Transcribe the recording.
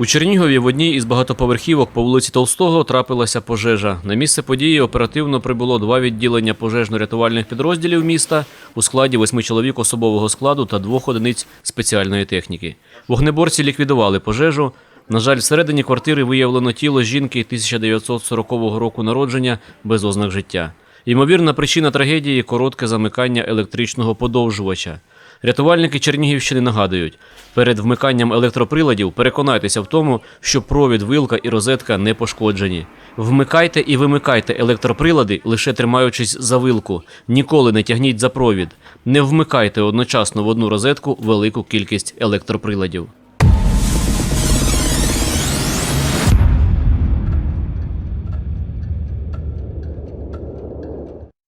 У Чернігові в одній із багатоповерхівок по вулиці Толстого трапилася пожежа. На місце події оперативно прибуло два відділення пожежно-рятувальних підрозділів міста у складі восьми чоловік особового складу та двох одиниць спеціальної техніки. Вогнеборці ліквідували пожежу. На жаль, всередині квартири виявлено тіло жінки 1940 року народження без ознак життя. Ймовірна причина трагедії коротке замикання електричного подовжувача. Рятувальники Чернігівщини нагадують, перед вмиканням електроприладів переконайтеся в тому, що провід, вилка і розетка не пошкоджені. Вмикайте і вимикайте електроприлади, лише тримаючись за вилку. Ніколи не тягніть за провід. Не вмикайте одночасно в одну розетку велику кількість електроприладів.